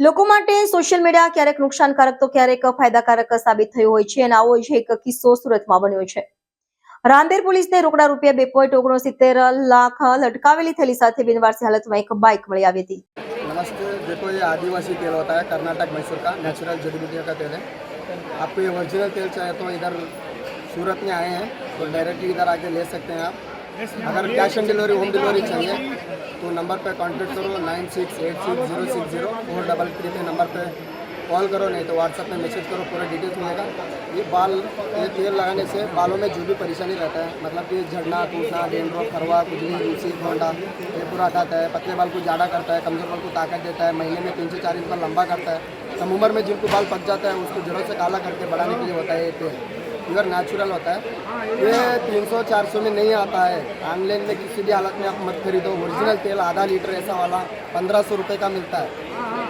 લોકો માટે social media ક્યારેક નુકસાનકારક તો ક્યારેક ફાયદાકારક સાબિત થયું હોય છે અને આવો જ એક કિસ્સો સુરતમાં બન્યો છે રાંદેર પોલીસને રોકડા રૂપિયા બે પોઈન્ટ ઓગણસિત્તેર લાખ લટકાવેલી થેલી સાથે બિનવારસી હાલતમાં એક બાઇક મળી આવી હતી नमस्ते देखो ये आदिवासी तेल होता है कर्नाटक मैसूर का नेचुरल जड़ी बूटियों का तेल है आपको ये ओरिजिनल तेल चाहिए तो इधर सूरत में आए हैं तो डायरेक्टली इधर आके ले सकते हैं आप अगर cash on delivery home delivery चाहिए तो नंबर पर कांटेक्ट करो nine six eight six zero six zero four double three पे नंबर पर कॉल करो, नहीं तो व्हाट्सएप में मैसेज करो, पूरा डिटेल्स मिलेगा। ये बाल, ये तेल लगाने से बालों में जो भी परेशानी रहता है मतलब कि झड़ना, टूटना डेंड्रॉफ फरवा खुजली रूसी गोंडा, ये पूरा हटाता है, पतले बाल को जाड़ा करता है, कमज़ोर बाल को ताकत देता है, महीने में तीन से चार इंच बाल लंबा करता है कम उम्र में जिनको बाल पक जाता है, उसको जड़ों से काला करके बढ़ाने के लिए होता है ये तेल। प्योर नेचुरल होता है। ये 300 400 में नहीं आता है। ऑनलाइन में किसी भी हालत में आप मत खरीदो। ओरिजिनल तेल आधा लीटर ऐसा वाला पंद्रह सौ रुपये का मिलता है।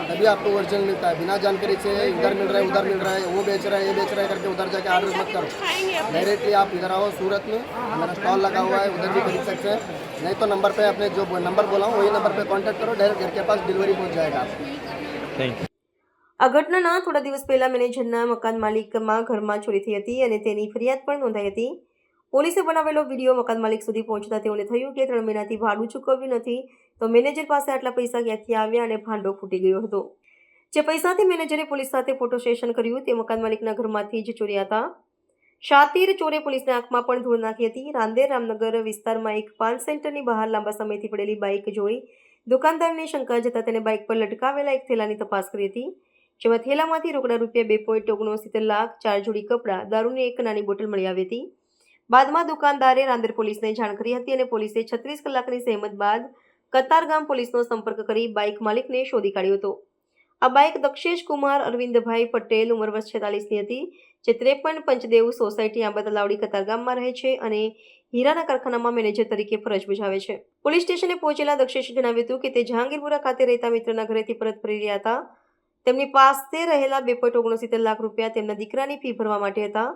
तभी आपको ओरिजिनल मिलता है। बिना जानकारी से इधर मिल रहा है, उधर मिल रहा है, वो बेच रहा है, ये बेच रहा है करके उधर जाके ऑर्डर मत करो। डायरेक्टली आप इधर आओ सूरत में। मेरा स्टॉल लगा हुआ है, उधर भी खरीद सकते हैं। नहीं तो नंबर पर अपने जो नंबर बोला हूँ, वही नंबर पर कॉन्टैक्ट करो। डायरेक्ट घर के पास डिलीवरी पहुँच जाएगा आप थैंक यू આ ઘટનાના થોડા દિવસ પહેલા મેનેજરના મકાન માલિકમાં ઘરમાં ચોરી થઈ હતી અને તેની ફરિયાદ પણ નોંધાઈ હતી. પોલીસે બનાવેલો વીડિયો મકાન માલિક સુધી પહોંચતા તેઓને થયું કે ત્રણ મહિનાથી ભાડું ચૂકવ્યું નથી, તો મેનેજર પાસે આટલા પૈસા ક્યાંથી આવ્યા અને ભાંડો ફૂટી ગયો હતો? જે પૈસાથી મેનેજરે પોલીસ સાથે ફોટો સેશન કર્યું તે મકાન માલિકના ઘરમાંથી જ ચોર્યા હતા. શાતીર ચોરે પોલીસને આંખમાં પણ ધૂળ નાખી હતી. રાંદેર રામનગર વિસ્તારમાં એક પાન સેન્ટરની બહાર લાંબા સમયથી પડેલી બાઇક જોઈ દુકાનદારની શંકા જતા તેને બાઇક પર લટકાવેલા એક થેલાની તપાસ કરી હતી. જેમાં થેલામાંથી રોકડા રૂપિયા બે પોઈન્ટ ઓગણસિત્તેર લાખ, ચાર જોડી કપડાં, દારૂની એક નાની બોટલ મળી આવી હતી. બાદમાં દુકાનદારે રાંદેર પોલીસને જાણ કરી હતી અને પોલીસે છત્રીસ કલાકની સહેમત બાદ કતારગામ પોલીસનો સંપર્ક કરી બાઇક માલિકને શોધી કાઢ્યો હતો. આ બાઇક દક્ષેશ કુમાર, અરવિંદભાઈ પટેલ, ઉંમર વર્ષ છેતાલીસની હતી, જે ત્રેપન પંચદેવ સોસાયટી આંબા તલાવડી કતારગામમાં રહે છે અને હીરાના કારખાનામાં મેનેજર તરીકે ફરજ બજાવે છે. પોલીસ સ્ટેશને પહોંચેલા દક્ષેશે જણાવ્યું હતું કે તે જહાંગીરપુરા ખાતે રહેતા મિત્રના ઘરેથી પરત ફરી રહ્યા હતા. તેમની પાસે રહેલા બે પોઈન્ટ ઓગણસિત્તેર લાખ રૂપિયા તેમના દીકરાની ફી ભરવા માટે હતા.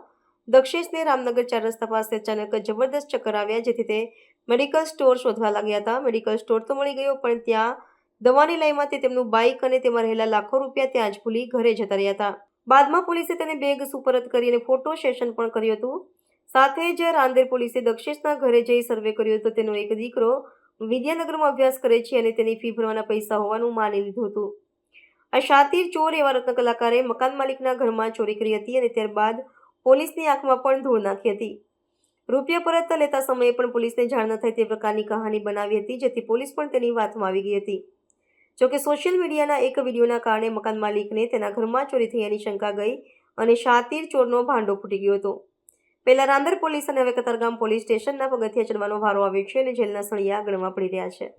દક્ષેશને રામનગર ચાર રસ્તા પાસે અચાનક જબરદસ્ત ચક્કર આવ્યા, જેથી તે મેડિકલ સ્ટોર શોધવા લાગ્યા હતા. મેડિકલ સ્ટોર તો મળી ગયો, પણ ત્યાં દવાની લયમાં તે તેમનું બાઇક અને તેમાં રહેલા લાખો રૂપિયા ત્યાં જ ભૂલી ઘરે જતા રહ્યા હતા. બાદમાં પોલીસે તેને બેગ સુપરત કરી અને ફોટો સેશન પણ કર્યું હતું. સાથે જ રાંદેર પોલીસે દક્ષેશના ઘરે જઈ સર્વે કર્યો હતો. તેનો એક દીકરો વિદ્યાનગરમાં અભ્યાસ કરે છે અને તેની ફી ભરવાના પૈસા હોવાનું માની લીધું હતું. આ શાતીર ચોર એવા રત્ન કલાકારે મકાન માલિકના ઘરમાં ચોરી કરી હતી અને ત્યારબાદ પોલીસની આંખમાં પણ ધૂળ નાખી હતી. રૂપિયા પરત લેતા સમયે પણ પોલીસને જાણ ન થાય તે પ્રકારની કહાની બનાવી હતી, જેથી પોલીસ પણ તેની વાતમાં આવી ગઈ હતી. જોકે સોશિયલ મીડિયાના એક વિડીયોના કારણે મકાન માલિકને તેના ઘરમાં ચોરી થયાની શંકા ગઈ અને શાતીર ચોરનો ભાંડો ફૂટી ગયો હતો. પહેલા રાંદર પોલીસ અને હવે કતારગામ પોલીસ સ્ટેશનના પગથિયા ચડવાનો વારો આવ્યો છે અને જેલના સળિયા ગણવા પડી રહ્યા છે.